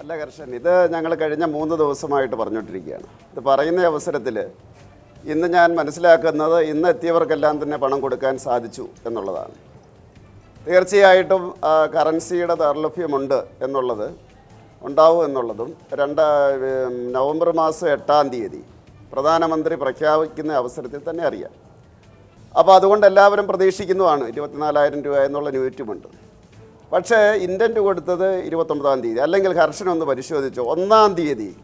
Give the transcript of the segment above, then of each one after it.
അല്ല കർഷൻ ഇത് ഞങ്ങൾ കഴിഞ്ഞ മൂന്ന് ദിവസമായിട്ട് പറഞ്ഞുകൊണ്ടിരിക്കുകയാണ്. ഇത് പറയുന്ന അവസരത്തിൽ ഇന്ന് ഞാൻ മനസ്സിലാക്കുന്നത് ഇന്ന് എത്തിയവർക്കെല്ലാം തന്നെ പണം കൊടുക്കാൻ സാധിച്ചു എന്നുള്ളതാണ്. തീർച്ചയായിട്ടും കറൻസിയുടെ ദൗർലഭ്യമുണ്ട് എന്നുള്ളത് ഉണ്ടാവും എന്നുള്ളതും രണ്ട് നവംബർ മാസം എട്ടാം തീയതി പ്രധാനമന്ത്രി പ്രഖ്യാപിക്കുന്ന അവസരത്തിൽ തന്നെ അറിയാം. അപ്പോൾ അതുകൊണ്ട് എല്ലാവരും പ്രതീക്ഷിക്കുന്നതാണ് ഇരുപത്തിനാലായിരം രൂപ എന്നുള്ള ന്യൂറ്റുമുണ്ട് പക്ഷേ ഇന്റന്റ് കൊടുത്തത് ഇരുപത്തൊമ്പതാം തീയതി. അല്ലെങ്കിൽ ഹർഷനൊന്ന് പരിശോധിച്ചു. ഒന്നാം തീയതി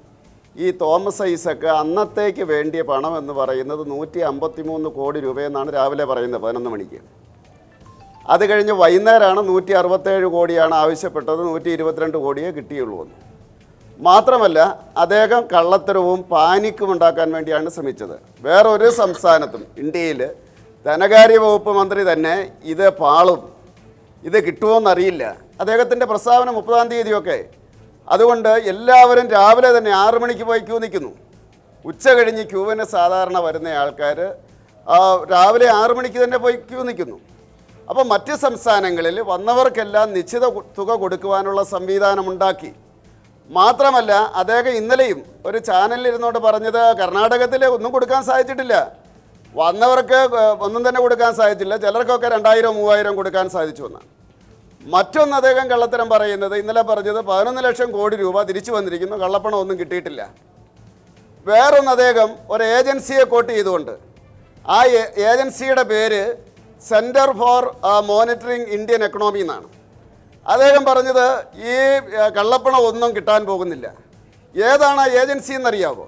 ഈ തോമസ് ഐസക്ക് അന്നത്തേക്ക് വേണ്ടിയ പണം എന്ന് പറയുന്നത് നൂറ്റി അമ്പത്തി മൂന്ന് കോടി രൂപയെന്നാണ് രാവിലെ പറയുന്നത് പതിനൊന്ന് മണിക്ക്. അത് കഴിഞ്ഞ് വൈകുന്നേരമാണ് നൂറ്റി അറുപത്തേഴ് കോടിയാണ് ആവശ്യപ്പെട്ടത്. നൂറ്റി ഇരുപത്തിരണ്ട് കോടിയേ കിട്ടിയുള്ളൂ എന്ന്. മാത്രമല്ല അദ്ദേഹം കള്ളത്തരവും പാനിക്കും ഉണ്ടാക്കാൻ വേണ്ടിയാണ് ശ്രമിച്ചത്. വേറൊരു സംസ്ഥാനത്തും ഇന്ത്യയിൽ ധനകാര്യ വകുപ്പ് മന്ത്രി തന്നെ ഇത് പാളും. ഇത് കിട്ടുമോയെന്നറിയില്ല അദ്ദേഹത്തിന്റെ പ്രസ്താവന മുപ്പതാം തീയതിയൊക്കെ. അതുകൊണ്ട് എല്ലാവരും രാവിലെ തന്നെ ആറു മണിക്ക് പോയി ക്യൂ നിൽക്കുന്നു. ഉച്ച കഴിഞ്ഞ് ക്യൂവിന് സാധാരണ വരുന്ന ആൾക്കാർ രാവിലെ ആറു മണിക്ക് തന്നെ പോയി ക്യൂ നിൽക്കുന്നു. അപ്പോൾ മറ്റ് സംസ്ഥാനങ്ങളിൽ വന്നവർക്കെല്ലാം നിശ്ചിത തുക കൊടുക്കുവാനുള്ള സംവിധാനമുണ്ടാക്കി. മാത്രമല്ല അദ്ദേഹം ഇന്നലെയും ഒരു ചാനലിൽ ഇരുന്നുകൊണ്ട് പറഞ്ഞത് കർണാടകത്തിൽ ഒന്നും കൊടുക്കാൻ സാധിച്ചിട്ടില്ല. വന്നവർക്ക് ഒന്നും തന്നെ കൊടുക്കാൻ സാധിച്ചില്ല. ചിലർക്കൊക്കെ രണ്ടായിരം മൂവായിരം കൊടുക്കാൻ സാധിച്ചു എന്നാണ് മറ്റൊന്ന് അദ്ദേഹം കള്ളത്തരം പറയുന്നത് ഇന്നലെ പറഞ്ഞത് പതിനൊന്ന് ലക്ഷം കോടി രൂപ തിരിച്ചു വന്നിരിക്കുന്നു കള്ളപ്പണം ഒന്നും കിട്ടിയിട്ടില്ല. വേറൊന്ന് അദ്ദേഹം ഒരു ഏജൻസിയെ കോട്ട് ചെയ്തുകൊണ്ട് ആ ഏജൻസിയുടെ പേര് Centre for Monitoring Indian Economy എന്നാണ്. അദ്ദേഹം പറഞ്ഞത് ഈ കള്ളപ്പണം ഒന്നും കിട്ടാൻ പോകുന്നില്ല. ഏതാണ് ആ ഏജൻസി എന്നറിയാവോ?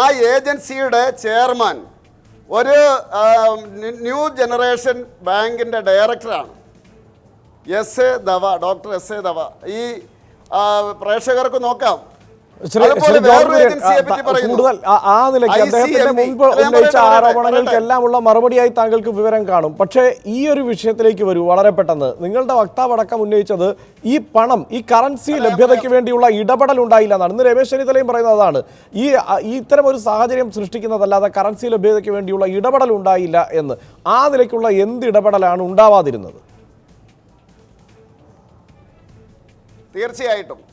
ആ ഏജൻസിയുടെ ചെയർമാൻ ഒരു ന്യൂ- ജനറേഷൻ ബാങ്കിന്റെ ഡയറക്ടറാണ്. S A Dava doctor S A Dava. ഈ പ്രേക്ഷകർക്ക് നോക്കാം. കൂടുതൽ ആ- നിലയ്ക്ക് അദ്ദേഹത്തിന്റെ. മുൻപ് ഉന്നയിച്ച ആരോപണങ്ങൾക്കെല്ലാം ഉള്ള മറുപടിയായി താങ്കൾക്ക് വിവരം കാണും. പക്ഷേ ഈ ഒരു വിഷയത്തിലേക്ക് വരൂ വളരെ പെട്ടെന്ന്. നിങ്ങളുടെ വക്താവ് അടക്കം ഉന്നയിച്ചത് ഈ പണം ഈ കറൻസി ലഭ്യതയ്ക്ക് വേണ്ടിയുള്ള ഇടപെടൽ ഉണ്ടായില്ല എന്നാണ്. ഇന്ന് രമേശ് ചെന്നിത്തലയും പറയുന്നത് അതാണ്. ഈ ഇത്തരം ഒരു സാഹചര്യം സൃഷ്ടിക്കുന്നതല്ലാതെ കറൻസി ലഭ്യതയ്ക്ക് വേണ്ടിയുള്ള ഇടപെടൽ ഉണ്ടായില്ല എന്ന്. ആ നിലയ്ക്കുള്ള എന്ത് ഇടപെടലാണ് ഉണ്ടാവാതിരുന്നത്? തീർച്ചയായിട്ടും.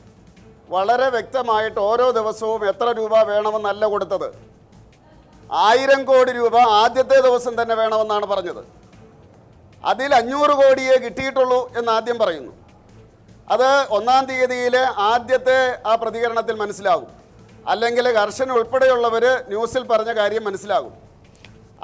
വളരെ വ്യക്തമായിട്ട് ഓരോ ദിവസവും എത്ര രൂപ വേണമെന്നല്ല കൊടുത്തത്. ആയിരം കോടി രൂപ ആദ്യത്തെ ദിവസം തന്നെ വേണമെന്നാണ് പറഞ്ഞത്. അതിൽ അഞ്ഞൂറ് കോടിയേ കിട്ടിയിട്ടുള്ളൂ എന്ന് ആദ്യം പറയുന്നു. അത് ഒന്നാം തീയതിയിലെ ആദ്യത്തെ ആ പ്രതികരണത്തിൽ മനസ്സിലാകും. അല്ലെങ്കിൽ കർശൻ ഉൾപ്പെടെയുള്ളവർ ന്യൂസിൽ പറഞ്ഞ കാര്യം മനസ്സിലാകും.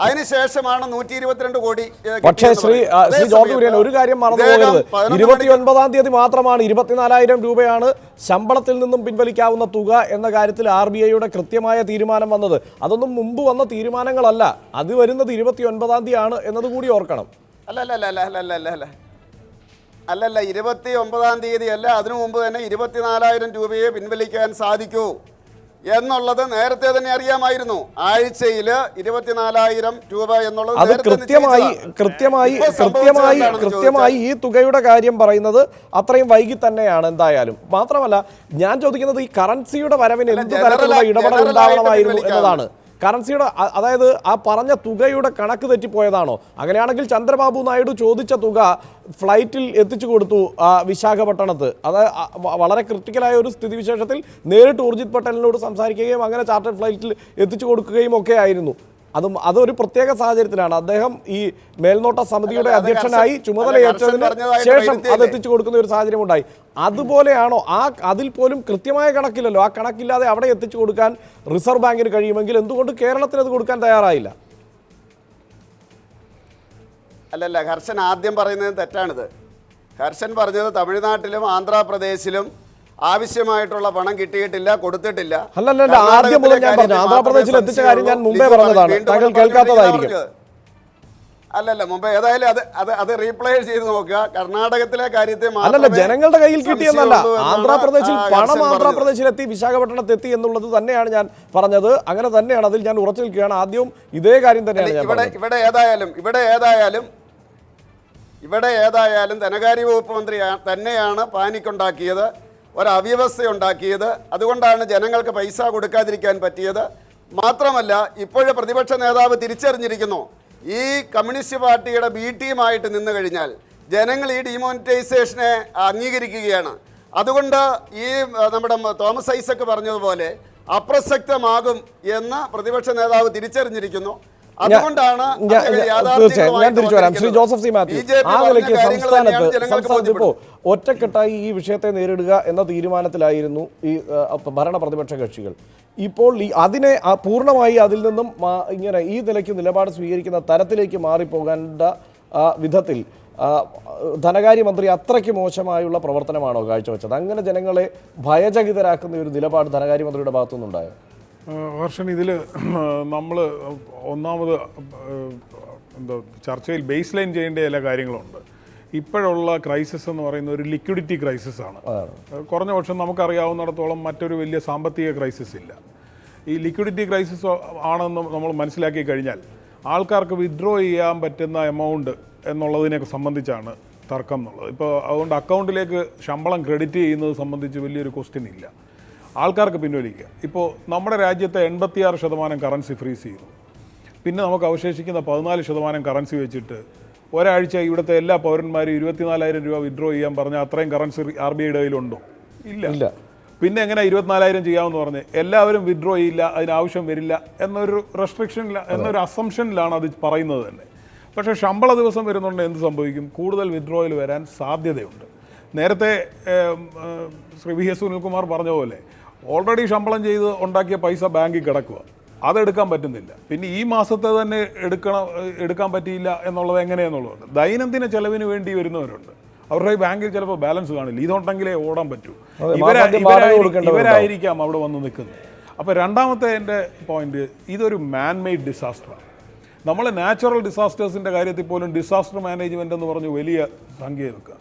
അതിനുശേഷമാണ് നൂറ്റി ഇരുപത്തിരണ്ട് കോടി പക്ഷേ ശ്രീ ശ്രീ ജോർജ് കുര്യൻ ഒരു കാര്യം മറന്നു പോകരുത്. ഇരുപത്തി ഒൻപതാം തീയതി മാത്രമാണ് ഇരുപത്തിനാലായിരം രൂപയാണ് ശമ്പളത്തിൽ നിന്നും പിൻവലിക്കാവുന്ന തുക എന്ന കാര്യത്തിൽ ആർ ബി ഐയുടെ കൃത്യമായ തീരുമാനം വന്നത്. അതൊന്നും മുമ്പ് വന്ന തീരുമാനങ്ങളല്ല. അത് വരുന്നത് ഇരുപത്തി ഒൻപതാം തീയതി ആണ് എന്നത് കൂടി ഓർക്കണം. അല്ല അല്ല അല്ല അല്ല അല്ല അല്ല അല്ല അല്ലല്ല ഇരുപത്തി ഒമ്പതാം തീയതി അല്ല അതിനു മുമ്പ് തന്നെ ഇരുപത്തിനാലായിരം രൂപയെ പിൻവലിക്കാൻ സാധിക്കൂ. എന്നുള്ളത് നേരത്തെ തന്നെ അറിയാമായിരുന്നു. ആഴ്ചയിൽ ഇരുപത്തിനാലായിരം രൂപ എന്നുള്ളത് അത് കൃത്യമായി കൃത്യമായി കൃത്യമായി കൃത്യമായി ഈ തുകയുടെ കാര്യം പറയുന്നത് അത്രയും വൈകി തന്നെയാണ് എന്തായാലും. മാത്രമല്ല ഞാൻ ചോദിക്കുന്നത് ഈ കറൻസിയുടെ വരവിന് എന്ത് തരത്തിലുള്ള ഇടപെടൽ ഉണ്ടാവണമായിരുന്നു എന്നതാണ്. കറൻസിയുടെ അതായത് ആ പറഞ്ഞ തുകയുടെ കണക്ക് തെറ്റിപ്പോയതാണോ? അങ്ങനെയാണെങ്കിൽ ചന്ദ്രബാബു നായിഡു ചോദിച്ച തുക ഫ്ലൈറ്റിൽ എത്തിച്ചു കൊടുത്തു വിശാഖപട്ടണത്ത്. അത് വളരെ ക്രിട്ടിക്കലായ ഒരു സ്ഥിതിവിശേഷത്തിൽ നേരിട്ട് ഊർജിത് പട്ടേലിനോട് സംസാരിക്കുകയും അങ്ങനെ ചാർട്ടേഡ് ഫ്ലൈറ്റിൽ എത്തിച്ചു കൊടുക്കുകയും ഒക്കെ ആയിരുന്നു. അതും അതൊരു പ്രത്യേക സാഹചര്യത്തിലാണ്. അദ്ദേഹം ഈ മേൽനോട്ട സമിതിയുടെ അധ്യക്ഷനായി ചുമതലയേറ്റതിന് ശേഷം അത് എത്തിച്ചു കൊടുക്കുന്ന ഒരു സാഹചര്യം ഉണ്ടായി അതുപോലെയാണോ ആ അതിൽ പോലും കൃത്യമായ കണക്കില്ലല്ലോ. ആ കണക്കില്ലാതെ അവിടെ എത്തിച്ചു കൊടുക്കാൻ റിസർവ് ബാങ്കിന് കഴിയുമെങ്കിൽ എന്തുകൊണ്ട് കേരളത്തിന് അത് കൊടുക്കാൻ തയ്യാറായില്ല? അല്ലല്ല ഹർഷൻ ആദ്യം പറയുന്നത് തെറ്റാണിത്. ഹർഷൻ പറഞ്ഞത് തമിഴ്നാട്ടിലും ആന്ധ്രാപ്രദേശിലും ആവശ്യമായിട്ടുള്ള പണം കിട്ടിയിട്ടില്ല കൊടുത്തിട്ടില്ല അല്ലല്ല ആദ്യം മുതൽ ഞാൻ പറഞ്ഞു. ആന്ധ്രാപ്രദേശിൽ എത്തിച്ച കാര്യം ഞാൻ മുമ്പേ പറഞ്ഞതാണ്. താങ്കൾ കേൾക്കാത്തതായിരിക്കും. അല്ലല്ല മുമ്പ് ഏതായാലും അത് അത് അത് റീപ്ലൈ ചെയ്ത് നോക്കുക കർണാടകത്തിലെ കാര്യത്തെ അല്ലല്ല ജനങ്ങളുടെ കയ്യിൽ കിട്ടിയെന്നല്ല ആന്ധ്രാപ്രദേശിൽ പണം. ആന്ധ്രാപ്രദേശിലെത്തി വിശാഖപട്ടണത്ത് എത്തി എന്നുള്ളത് തന്നെയാണ് ഞാൻ പറഞ്ഞത് അങ്ങനെ തന്നെയാണ് അതിൽ ഞാൻ ഉറച്ചു നിൽക്കുകയാണ് ആദ്യം ഇതേ കാര്യം തന്നെയാണ് ഇവിടെ ഇവിടെ ഏതായാലും ഇവിടെ ഏതായാലും ഇവിടെ ഏതായാലും ധനകാര്യ വകുപ്പ് മന്ത്രി തന്നെയാണ് പാനിക്കുണ്ടാക്കിയത് ഒരു അവ്യവസ്ഥ ഉണ്ടാക്കിയത് അതുകൊണ്ടാണ് ജനങ്ങൾക്ക് പൈസ കൊടുക്കാതിരിക്കാൻ പറ്റിയത്. മാത്രമല്ല ഇപ്പോഴെ പ്രതിപക്ഷ നേതാവ് തിരിച്ചറിഞ്ഞിരിക്കുന്നു. ഈ കമ്മ്യൂണിസ്റ്റ് പാർട്ടിയുടെ ബി ടീമായിട്ട് നിന്ന് കഴിഞ്ഞാൽ ജനങ്ങൾ ഈ ഡിമോണിറ്റൈസേഷനെ അംഗീകരിക്കുകയാണ്. അതുകൊണ്ട് ഈ നമ്മുടെ തോമസ് ഐസക്ക് പറഞ്ഞതുപോലെ അപ്രസക്തമാകും എന്ന് പ്രതിപക്ഷ നേതാവ് തിരിച്ചറിഞ്ഞിരിക്കുന്നു. ഞാൻ- തിരിച്ചു വരാം. ശ്രീ ജോസഫ് സി മാത്യു ആ നിലയ്ക്ക് സംസ്ഥാനത്ത് സംസ്ഥാനത്ത് ഒറ്റക്കെട്ടായി ഈ വിഷയത്തെ നേരിടുക എന്ന തീരുമാനത്തിലായിരുന്നു ഈ ഭരണ പ്രതിപക്ഷ കക്ഷികൾ. ഇപ്പോൾ ഈ അതിനെ പൂർണമായി അതിൽ നിന്നും ഇങ്ങനെ ഈ നിലയ്ക്ക് നിലപാട് സ്വീകരിക്കുന്ന തരത്തിലേക്ക് മാറിപ്പോകേണ്ട വിധത്തിൽ ധനകാര്യമന്ത്രി അത്രയ്ക്ക് മോശമായുള്ള പ്രവർത്തനമാണോ കാഴ്ചവെച്ചത്? അങ്ങനെ ജനങ്ങളെ ഭയചകിതരാക്കുന്ന ഒരു നിലപാട് ധനകാര്യമന്ത്രിയുടെ ഭാഗത്തുനിന്നുണ്ടായോ? ഹർഷൻ ഇതിൽ നമ്മൾ ഒന്നാമത് എന്താ ചർച്ചയിൽ ബേസ് ലൈൻ ചെയ്യേണ്ട ചില കാര്യങ്ങളുണ്ട്. ഇപ്പോഴുള്ള ക്രൈസിസ് എന്ന് പറയുന്ന ഒരു ലിക്വിഡിറ്റി ക്രൈസിസ് ആണ്. കുറഞ്ഞ പക്ഷം നമുക്കറിയാവുന്നിടത്തോളം മറ്റൊരു വലിയ സാമ്പത്തിക ക്രൈസിസ് ഇല്ല. ഈ ലിക്വിഡിറ്റി ക്രൈസിസ് ആണെന്ന് നമ്മൾ മനസ്സിലാക്കി കഴിഞ്ഞാൽ ആൾക്കാർക്ക് വിഡ്രോ ചെയ്യാൻ പറ്റുന്ന എമൗണ്ട് എന്നുള്ളതിനെ സംബന്ധിച്ചാണ് തർക്കം എന്നുള്ളത്. ഇപ്പോൾ അതുകൊണ്ട് അക്കൗണ്ടിലേക്ക് ശമ്പളം ക്രെഡിറ്റ് ചെയ്യുന്നത് സംബന്ധിച്ച് വലിയൊരു ക്വസ്റ്റ്യൻ ഇല്ല. ആൾക്കാർക്ക് പിൻവലിക്കുക. ഇപ്പോൾ നമ്മുടെ രാജ്യത്തെ എൺപത്തിയാറ് ശതമാനം കറൻസി ഫ്രീസ് ചെയ്തു. പിന്നെ നമുക്ക് അവശേഷിക്കുന്ന പതിനാല് ശതമാനം കറൻസി വെച്ചിട്ട് ഒരാഴ്ച ഇവിടുത്തെ എല്ലാ പൗരന്മാരും ഇരുപത്തിനാലായിരം രൂപ വിഡ്രോ ചെയ്യാൻ പറഞ്ഞാൽ അത്രയും കറൻസി ആർ ബി ഐയുടെ കയ്യിലുണ്ടോ? ഇല്ല. ഇല്ല. പിന്നെ എങ്ങനെ ഇരുപത്തിനാലായിരം ചെയ്യാമെന്ന് പറഞ്ഞ് എല്ലാവരും വിഡ്രോ ചെയ്യില്ല അതിനാവശ്യം വരില്ല എന്നൊരു റെസ്ട്രിക്ഷനില എന്നൊരു അസംഷനിലാണ് അത് പറയുന്നത് തന്നെ. പക്ഷേ ശമ്പള ദിവസം വരുന്നുണ്ട് എന്ത് സംഭവിക്കും? കൂടുതൽ വിഡ്രോയിൽ വരാൻ സാധ്യതയുണ്ട്. നേരത്തെ ശ്രീ വി എസ് സുനിൽകുമാർ പറഞ്ഞ പോലെ ഓൾറെഡി ശമ്പളം ചെയ്ത് ഉണ്ടാക്കിയ പൈസ ബാങ്കിൽ കിടക്കുക. അതെടുക്കാൻ പറ്റുന്നില്ല. പിന്നെ ഈ മാസത്തെ തന്നെ എടുക്കണം എടുക്കാൻ പറ്റിയില്ല എന്നുള്ളത് എങ്ങനെയെന്നുള്ളത് ദൈനംദിന ചെലവിന് വേണ്ടി വരുന്നവരുണ്ട്. അവരുടെ ബാങ്കിൽ ചിലപ്പോൾ ബാലൻസ് കാണില്ല. ഇതുണ്ടെങ്കിലേ ഓടാൻ പറ്റൂ. ഇവരായിരിക്കാം അവിടെ വന്ന് നിൽക്കുന്നത്. അപ്പോൾ രണ്ടാമത്തെ എന്റെ പോയിന്റ് ഇതൊരു മാൻ മെയ്ഡ് ഡിസാസ്റ്ററാണ് നമ്മൾ നാച്ചുറൽ ഡിസാസ്റ്റേഴ്സിന്റെ കാര്യത്തിൽ പോലും ഡിസാസ്റ്റർ മാനേജ്മെന്റ് എന്ന് പറഞ്ഞ് വലിയ സംഖ്യ വെക്കുക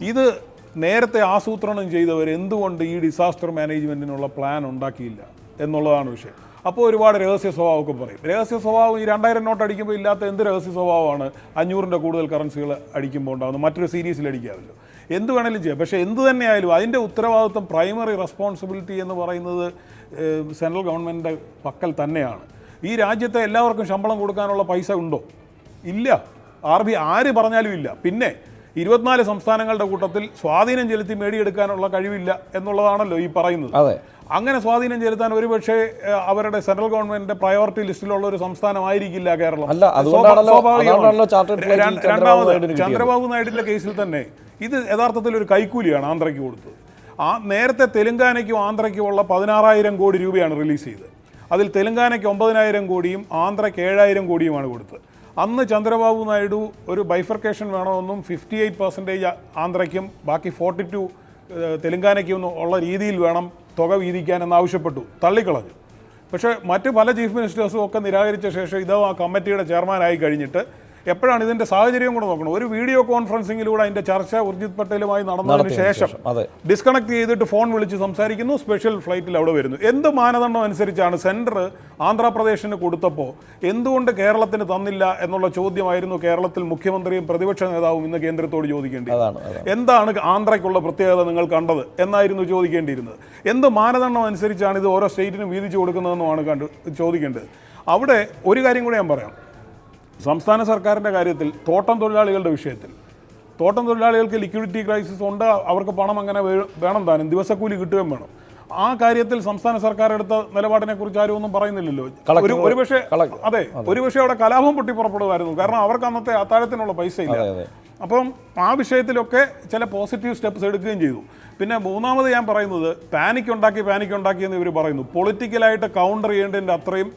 ഇത് നേരത്തെ ആസൂത്രണം ചെയ്തവർ എന്തുകൊണ്ട് ഈ ഡിസാസ്റ്റർ മാനേജ്മെന്റിനുള്ള പ്ലാൻ ഉണ്ടാക്കിയില്ല എന്നുള്ളതാണ് വിഷയം. അപ്പോൾ ഒരുപാട് രഹസ്യ സ്വഭാവമൊക്കെ പറയും. രഹസ്യ സ്വഭാവം ഈ രണ്ടായിരം നോട്ട് അടിക്കുമ്പോൾ ഇല്ലാത്ത എന്ത് രഹസ്യ സ്വഭാവമാണ് അഞ്ഞൂറിന്റെ കൂടുതൽ കറൻസികൾ അടിക്കുമ്പോൾ ഉണ്ടാകുന്നത്? മറ്റൊരു സീരീസിൽ അടിക്കാമല്ലോ. എന്ത് വേണേലും ചെയ്യാം. പക്ഷേ എന്ത് തന്നെയായാലും അതിന്റെ ഉത്തരവാദിത്വം പ്രൈമറി റെസ്പോൺസിബിലിറ്റി എന്ന് പറയുന്നത് സെൻട്രൽ ഗവൺമെന്റിന്റെ പക്കൽ തന്നെയാണ്. ഈ രാജ്യത്തെ എല്ലാവർക്കും ശമ്പളം കൊടുക്കാനുള്ള പൈസ ഉണ്ടോ? ഇല്ല. ആർ ബി ആര് പറഞ്ഞാലും ഇല്ല. പിന്നെ ഇരുപത്തിനാല് സംസ്ഥാനങ്ങളുടെ കൂട്ടത്തിൽ സ്വാധീനം ചെലുത്തി നേടിയെടുക്കാനുള്ള കഴിവില്ല എന്നുള്ളതാണല്ലോ ഈ പറയുന്നത്. അതെ. അങ്ങനെ സ്വാധീനം ചെലുത്താൻ ഒരുപക്ഷെ അവരുടെ സെൻട്രൽ ഗവൺമെന്റിന്റെ പ്രയോറിറ്റി ലിസ്റ്റിലുള്ള ഒരു സംസ്ഥാനമായിരിക്കില്ല കേരളം. രണ്ടാമത് ചന്ദ്രബാബു നായിഡുവിന്റെ കേസിൽ തന്നെ ഇത് യഥാർത്ഥത്തിൽ ഒരു കൈക്കൂലിയാണ് ആന്ധ്രയ്ക്ക് കൊടുത്തത്. ആ നേരത്തെ തെലുങ്കാനയ്ക്കും ആന്ധ്രയ്ക്കും ഉള്ള പതിനാറായിരം കോടി രൂപയാണ് റിലീസ് ചെയ്തത്. അതിൽ തെലുങ്കാനയ്ക്ക് ഒമ്പതിനായിരം കോടിയും ആന്ധ്രയ്ക്ക് ഏഴായിരം കോടിയുമാണ് കൊടുത്തത്. അന്ന് ചന്ദ്രബാബു നായിഡു ഒരു ബൈഫർക്കേഷൻ വേണമെന്നും ഫിഫ്റ്റി എയ്റ്റ് പെർസെന്റേജ് ആന്ധ്രയ്ക്കും ബാക്കി ഫോർട്ടി ടു തെലങ്കാനയ്ക്കും ഉള്ള രീതിയിൽ വേണം തുക വീതിക്കാൻ എന്നാവശ്യപ്പെട്ടു. തള്ളിക്കളഞ്ഞു. പക്ഷേ മറ്റ് പല ചീഫ് മിനിസ്റ്റേഴ്സും ഒക്കെ നിരാകരിച്ച ശേഷം ഇതോ ആ കമ്മിറ്റിയുടെ ചെയർമാനായി കഴിഞ്ഞിട്ട് എപ്പോഴാണ് ഇതിന്റെ സാഹചര്യം കൂടെ നോക്കണം? ഒരു വീഡിയോ കോൺഫറൻസിങ്ങിലൂടെ അതിന്റെ ചർച്ച ഉർജിത് പട്ടേലുമായി നടന്നതിന് ശേഷം ഡിസ്കണക്ട് ചെയ്തിട്ട് ഫോൺ വിളിച്ച് സംസാരിക്കുന്നു സ്പെഷ്യൽ ഫ്ലൈറ്റിൽ അവിടെ വരുന്നു. എന്ത് മാനദണ്ഡം അനുസരിച്ചാണ് സെന്റർ ആന്ധ്രാപ്രദേശിന് കൊടുത്തപ്പോൾ എന്തുകൊണ്ട് കേരളത്തിന് തന്നില്ല എന്നുള്ള ചോദ്യമായിരുന്നു കേരളത്തിൽ മുഖ്യമന്ത്രിയും പ്രതിപക്ഷ നേതാവും ഇന്ന് കേന്ദ്രത്തോട് ചോദിക്കേണ്ടത് എന്താണ് ആന്ധ്രയ്ക്കുള്ള പ്രത്യേകത നിങ്ങൾ കണ്ടത് എന്നായിരുന്നു ചോദിക്കേണ്ടിയിരുന്നത്. എന്ത് മാനദണ്ഡം അനുസരിച്ചാണ് ഇത് ഓരോ സ്റ്റേറ്റിനും വീതിച്ചു കൊടുക്കുന്നതെന്നുമാണ് കണ്ടു ചോദിക്കേണ്ടത്. അവിടെ ഒരു കാര്യം കൂടെ ഞാൻ പറയാം. സംസ്ഥാന സർക്കാരിന്റെ കാര്യത്തിൽ തോട്ടം തൊഴിലാളികളുടെ വിഷയത്തിൽ. തോട്ടം തൊഴിലാളികൾക്ക് ലിക്വിഡിറ്റി ക്രൈസിസ് ഉണ്ട് അവർക്ക് പണം അങ്ങനെ വേണം താനും. ദിവസക്കൂലി കിട്ടുകയും വേണം. ആ കാര്യത്തിൽ സംസ്ഥാന സർക്കാർ എടുത്ത നിലപാടിനെ കുറിച്ച് ആരും ഒന്നും പറയുന്നില്ലല്ലോ. ഒരു ഒരുപക്ഷെ അതെ ഒരുപക്ഷെ അവിടെ കലാപം പൊട്ടി പുറപ്പെടുമായിരുന്നു കാരണം അവർക്ക് അന്നത്തെ അത്താഴത്തിനുള്ള പൈസ ഇല്ല. അപ്പം ആ വിഷയത്തിലൊക്കെ ചില പോസിറ്റീവ് സ്റ്റെപ്സ് എടുക്കുകയും ചെയ്തു. പിന്നെ മൂന്നാമത് ഞാൻ പറയുന്നത് പാനിക് ഉണ്ടാക്കി പാനിക് ഉണ്ടാക്കി എന്ന് ഇവർ പറയുന്നു. പൊളിറ്റിക്കലായിട്ട് കൗണ്ടർ ചെയ്യേണ്ടതിന്റെ അത്രയും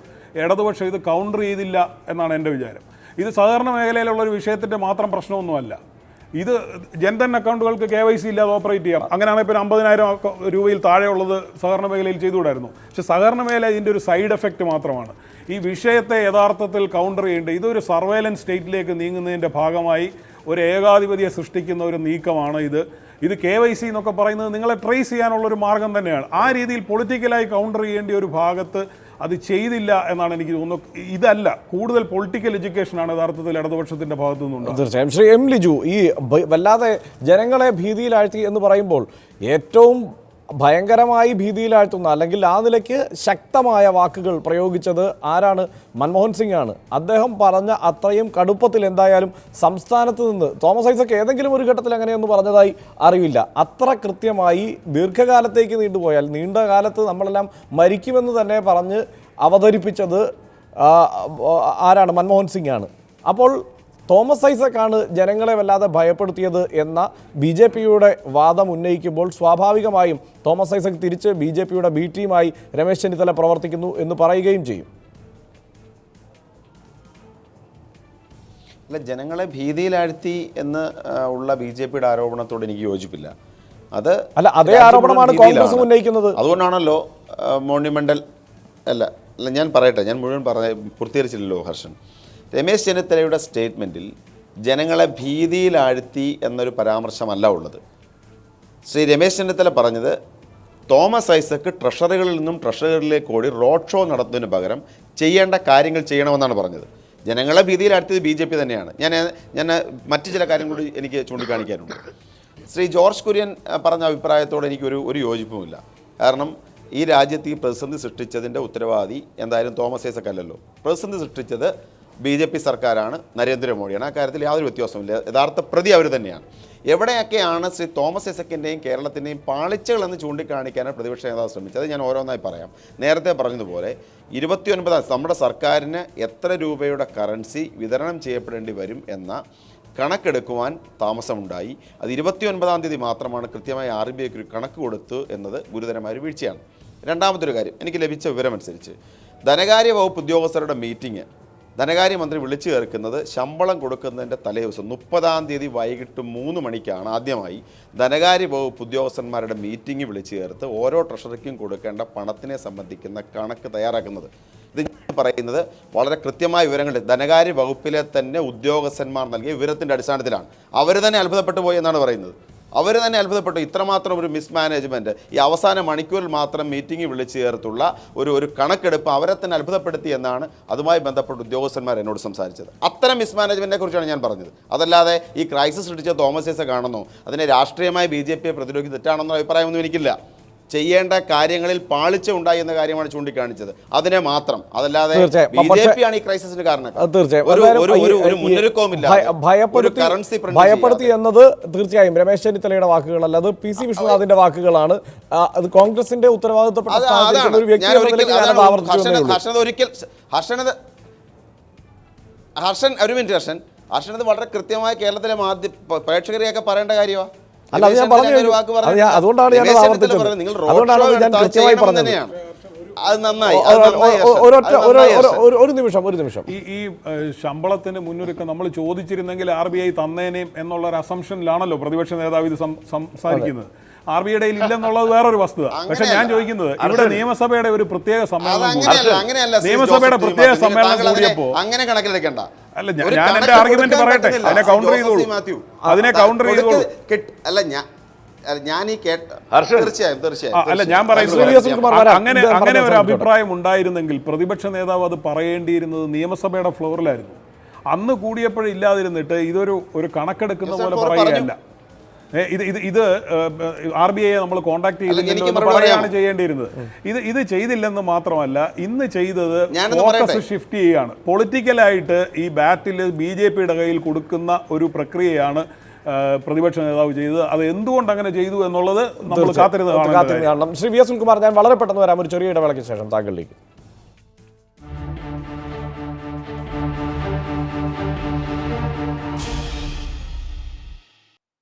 ഇടതുപക്ഷം ഇത് കൗണ്ടർ ചെയ്തില്ല എന്നാണ് എന്റെ വിചാരം. ഇത് സഹകരണ മേഖലയിലുള്ള ഒരു വിഷയത്തിന്റെ മാത്രം പ്രശ്നമൊന്നുമല്ല. ഇത് ജൻധൻ അക്കൗണ്ടുകൾക്ക് കെ വൈ സി ഇല്ലാതെ ഓപ്പറേറ്റ് ചെയ്യാം. അങ്ങനെയാണെങ്കിൽ ഇപ്പോൾ അമ്പതിനായിരം രൂപയിൽ താഴെയുള്ളത് സഹകരണ മേഖലയിൽ ചെയ്തുകൂടായിരുന്നു. പക്ഷേ സഹകരണ മേഖല ഇതിന്റെ ഒരു സൈഡ് എഫക്റ്റ് മാത്രമാണ്. ഈ വിഷയത്തെ യഥാർത്ഥത്തിൽ കൗണ്ടർ ചെയ്യേണ്ടത് ഇതൊരു സർവേലൻസ് സ്റ്റേറ്റിലേക്ക് നീങ്ങുന്നതിന്റെ ഭാഗമായി ഒരു ഏകാധിപതിയെ സൃഷ്ടിക്കുന്ന ഒരു നീക്കമാണ് ഇത്. ഇത് കെ വൈ സി എന്നൊക്കെ പറയുന്നത് നിങ്ങളെ ട്രേസ് ചെയ്യാനുള്ള ഒരു മാർഗം തന്നെയാണ്. ആ രീതിയിൽ പൊളിറ്റിക്കലായി കൗണ്ടർ ചെയ്യേണ്ട ഒരു ഭാഗത്ത് അത് ചെയ്തില്ല എന്നാണ് എനിക്ക് തോന്നുന്നത് ഇതല്ല കൂടുതൽ പൊളിറ്റിക്കൽ എഡ്യൂക്കേഷനാണ് യഥാർത്ഥത്തിൽ ഇടതുപക്ഷത്തിന്റെ ഭാഗത്തു നിന്നുണ്ട് തീർച്ചയായും. ശ്രീ എം ലിജു ഈ വല്ലാതെ ജനങ്ങളെ ഭീതിയിലാഴ്ത്തി എന്ന് പറയുമ്പോൾ ഏറ്റവും ഭയങ്കരമായി ഭീതിയിലാഴ്ത്തുന്ന അല്ലെങ്കിൽ ആ നിലയ്ക്ക് ശക്തമായ വാക്കുകൾ പ്രയോഗിച്ചത് ആരാണ്? മൻമോഹൻ സിംഗ് ആണ് അദ്ദേഹം പറഞ്ഞ അത്രയും കടുപ്പത്തിൽ എന്തായാലും സംസ്ഥാനത്ത് നിന്ന് തോമസ് ഐസക് ഏതെങ്കിലും ഒരു ഘട്ടത്തിൽ അങ്ങനെയൊന്നും പറഞ്ഞതായി അറിവില്ല. അത്ര കൃത്യമായി ദീർഘകാലത്തേക്ക് നീണ്ടുപോയാൽ നീണ്ട കാലത്ത് നമ്മളെല്ലാം മരിക്കുമെന്ന് തന്നെ പറഞ്ഞ് അവതരിപ്പിച്ചത് ആരാണ്? മൻമോഹൻ സിംഗ് ആണ് അപ്പോൾ തോമസ് ഐസക് ആണ് ജനങ്ങളെ വല്ലാതെ ഭയപ്പെടുത്തിയത് എന്ന ബി ജെ പിയുടെ വാദം ഉന്നയിക്കുമ്പോൾ സ്വാഭാവികമായും തോമസ് ഐസക് തിരിച്ച് ബി ജെ പിയുടെ ബി ടീമായി രമേശ് ചെന്നിത്തല പ്രവർത്തിക്കുന്നു എന്ന് പറയുകയും ചെയ്യും. അല്ല ജനങ്ങളെ ഭീതിയിലാഴ്ത്തി എന്ന് ഉള്ള ബി ജെ പിയുടെ ആരോപണത്തോട് എനിക്ക് യോജിപ്പില്ല. അത് അല്ല, അതേ ആരോപണമാണ് കോൺഗ്രസ് ഉന്നയിക്കുന്നത്. അതുകൊണ്ടാണല്ലോ മോണ്യുമെന്റൽ മോണിമെന്റൽ അല്ല അല്ല ഞാൻ പറയട്ടെ ഞാൻ മുഴുവൻ പറഞ്ഞ പൂർത്തീകരിച്ചില്ലല്ലോ ഹർഷൻ. രമേശ് ചെന്നിത്തലയുടെ സ്റ്റേറ്റ്മെന്റിൽ ജനങ്ങളെ ഭീതിയിലാഴ്ത്തി എന്നൊരു പരാമർശമല്ല ഉള്ളത്. ശ്രീ രമേശ് ചെന്നിത്തല പറഞ്ഞത് തോമസ് ഐസക്ക് ട്രഷറികളിൽ നിന്നും ട്രഷറികളിലേക്ക് ഓടി റോഡ് ഷോ നടത്തുന്നതിന് പകരം ചെയ്യേണ്ട കാര്യങ്ങൾ ചെയ്യണമെന്നാണ് പറഞ്ഞത്. ജനങ്ങളെ ഭീതിയിലാഴ്ത്തിയത് ബി ജെ പി തന്നെയാണ്. ഞാൻ ഞാൻ മറ്റു ചില കാര്യം കൂടി എനിക്ക് ചൂണ്ടിക്കാണിക്കാനുണ്ട്. ശ്രീ ജോർജ് കുര്യൻ പറഞ്ഞ അഭിപ്രായത്തോട് എനിക്കൊരു ഒരു യോജിപ്പുമില്ല. കാരണം ഈ രാജ്യത്ത് ഈ പ്രതിസന്ധി സൃഷ്ടിച്ചതിന്റെ ഉത്തരവാദി എന്തായാലും തോമസ് ഐസക് അല്ലല്ലോ പ്രതിസന്ധി സൃഷ്ടിച്ചത് ബി ജെ പി സർക്കാരാണ് നരേന്ദ്രമോദിയാണ്. ആ കാര്യത്തിൽ യാതൊരു വ്യത്യാസവുമില്ല. യഥാർത്ഥ പ്രതി അവർ തന്നെയാണ്. എവിടെയൊക്കെയാണ് ശ്രീ തോമസ് ഐസക്കിന്റെയും കേരളത്തിന്റെയും പാളിച്ചകൾ എന്ന് ചൂണ്ടിക്കാണിക്കാനാണ് പ്രതിപക്ഷ നേതാവ് ശ്രമിച്ചത്. ഞാൻ ഓരോന്നായി പറയാം. നേരത്തെ പറഞ്ഞതുപോലെ ഇരുപത്തിയൊൻപതാം നമ്മുടെ സർക്കാരിന് എത്ര രൂപയുടെ കറൻസി വിതരണം ചെയ്യപ്പെടേണ്ടി വരും എന്ന കണക്കെടുക്കുവാൻ താമസമുണ്ടായി. അത് ഇരുപത്തിയൊൻപതാം തീയതി മാത്രമാണ് കൃത്യമായി ആർ ബി ഐക്ക് ഒരു കണക്ക് കൊടുത്തു എന്നത് ഗുരുതരമായ ഒരു വീഴ്ചയാണ്. രണ്ടാമതൊരു കാര്യം എനിക്ക് ലഭിച്ച വിവരമനുസരിച്ച് ധനകാര്യ വകുപ്പ് ഉദ്യോഗസ്ഥരുടെ മീറ്റിംഗ് ധനകാര്യമന്ത്രി വിളിച്ചു ചേർക്കുന്നത് ശമ്പളം കൊടുക്കുന്നതിന്റെ തലേദിവസം മുപ്പതാം തീയതി വൈകിട്ട് മൂന്ന് മണിക്കാണ് ആദ്യമായി ധനകാര്യ വകുപ്പ് ഉദ്യോഗസ്ഥന്മാരുടെ മീറ്റിംഗ് വിളിച്ചു ചേർത്ത് ഓരോ ട്രഷറിക്കും കൊടുക്കേണ്ട പണത്തിനെ സംബന്ധിക്കുന്ന കണക്ക് തയ്യാറാക്കുന്നത്. ഇത് ഞാൻ പറയുന്നത് വളരെ കൃത്യമായ വിവരങ്ങൾ ധനകാര്യ വകുപ്പിലെ തന്നെ ഉദ്യോഗസ്ഥന്മാർ നൽകിയ വിവരത്തിന്റെ അടിസ്ഥാനത്തിലാണ്. അവർ തന്നെ അത്ഭുതപ്പെട്ടു പോയി എന്നാണ് പറയുന്നത്. അവർ തന്നെ അത്ഭുതപ്പെട്ടു. ഇത്രമാത്രം ഒരു മിസ്മാനേജ്മെന്റ് ഈ അവസാന മണിക്കൂറിൽ മാത്രം മീറ്റിംഗ് വിളിച്ചു ചേർത്തുള്ള ഒരു ഒരു കണക്കെടുപ്പ് അവരെ തന്നെ അത്ഭുതപ്പെടുത്തി എന്നാണ് അതുമായി ബന്ധപ്പെട്ട ഉദ്യോഗസ്ഥന്മാർ എന്നോട് സംസാരിച്ചത്. അത്തരം മിസ്മാനേജ്മെന്റിനെ കുറിച്ചാണ് ഞാൻ പറഞ്ഞത്. അതല്ലാതെ ഈ ക്രൈസിസ് സൃഷ്ടിച്ച തോമസ് എസ് കാണുന്നു അതിനെ രാഷ്ട്രീയമായി ബി ജെ പിയെ പ്രതിരോധി തെറ്റാണെന്നോ അഭിപ്രായമൊന്നും എനിക്കില്ല. ചെയ്യേണ്ട കാര്യങ്ങളിൽ പാളിച്ച ഉണ്ടായി എന്ന കാര്യമാണ് ചൂണ്ടിക്കാണിച്ചത്. അതിനെ മാത്രം. അതല്ലാതെ. ബി ജെ പി ആണ് ഈ ക്രൈസിസിന് കാരണം ഭയപ്പെടുത്തി എന്നത് തീർച്ചയായും രമേശ് ചെന്നിത്തലയുടെ വാക്കുകളല്ല. അത് പി സി വിഷ്ണുനാഥിന്റെ വാക്കുകളാണ്. അത് കോൺഗ്രസിന്റെ ഉത്തരവാദിത്തപ്പെട്ട ഒരു വ്യക്തി ഹർഷൻ. ഹർഷൻ ഹർഷൻ ഒരു മിനിറ്റ് ഹർഷൻ. ഹർഷനത് വളരെ കൃത്യമായ കേരളത്തിലെ മാധ്യമ പ്രേക്ഷകരെയൊക്കെ പറയേണ്ട കാര്യമാണ് അല്ല, അത് ഞാൻ പറഞ്ഞു അതുകൊണ്ടാണ് അത് ഞാൻ- ആവർത്തിച്ചത്. അതുകൊണ്ടാണ് ഞാൻ കൃത്യമായി പറഞ്ഞത്. ഒരു ഒരു- ഒരു- ഒരു നിമിഷം ഒരു നിമിഷം. ഈ ഈ ശമ്പളത്തിന് മുന്നൊരുക്കം നമ്മൾ ചോദിച്ചിരുന്നെങ്കിൽ ആർ ബി ഐ തന്നേനേയും എന്നുള്ള ഒരു അസംഷനിലാണല്ലോ പ്രതിപക്ഷ നേതാവ് ഇത് സംസാരിക്കുന്നത്. ആർ ബി ഐയുടെ ഇല്ലെന്നുള്ളത് വേറൊരു വസ്തുത പക്ഷെ ഞാൻ ചോദിക്കുന്നത് ഇവിടെ നിയമസഭയുടെ ഒരു പ്രത്യേക സമ്മേളനം അങ്ങനെയല്ല അങ്ങനെയല്ല ശ്രീ നിയമസഭയുടെ പ്രത്യേക. സമ്മേളനം കൂടിയപ്പോ അങ്ങനെ കണക്കിലെടുക്കണ്ട അല്ല, ഞാൻ- എന്റെ ആർഗ്യുമെന്റ് പറയട്ടെ. അതിനെ കൗണ്ടർ counter ചെയ്തോളൂ. അതിനെ കൗണ്ടർ ചെയ്തോളൂ. അല്ല ഞാൻ ഞാൻ ഈ. തീർച്ചയായും തീർച്ചയായും. അങ്ങനെ അങ്ങനെ ഒരു അഭിപ്രായം ഉണ്ടായിരുന്നെങ്കിൽ പ്രതിപക്ഷ നേതാവ് അത് പറയേണ്ടിയിരുന്നത് നിയമസഭയുടെ ഫ്ലോറിലായിരുന്നു അന്ന് കൂടിയപ്പോഴില്ലാതിരുന്നിട്ട് ഇതൊരു ഒരു കണക്കെടുക്കുന്ന പോലെ പറയുകയല്ല ഇത് ഇത് ഇത് ആർ ബി ഐയെ നമ്മൾ കോൺടാക്ട് പറയാമോ? ചെയ്യേണ്ടിയിരുന്നത്. ഇത് ഇത് ചെയ്തില്ലെന്ന് മാത്രമല്ല ഇന്ന് ചെയ്തത് ഫോക്കസ് ഷിഫ്റ്റ് ചെയ്യുകയാണ്. പൊളിറ്റിക്കലായിട്ട് ഈ ബാറ്റിൽ ബി ജെ പിയുടെ കയ്യിൽ കൊടുക്കുന്ന ഒരു പ്രക്രിയയാണ് പ്രതിപക്ഷ നേതാവ് ചെയ്തത്. അത് എന്തുകൊണ്ട് അങ്ങനെ ചെയ്തു എന്നുള്ളത് നമ്മൾ കാത്തിരുന്ന് കാണണം. ശ്രീ വി എസ് സുൽകുമാർ ഞാൻ വളരെ പെട്ടെന്ന് വരാം. ഒരു ചെറിയ ഇടവേളയ്ക്ക് ശേഷം താങ്കളിലേക്ക്.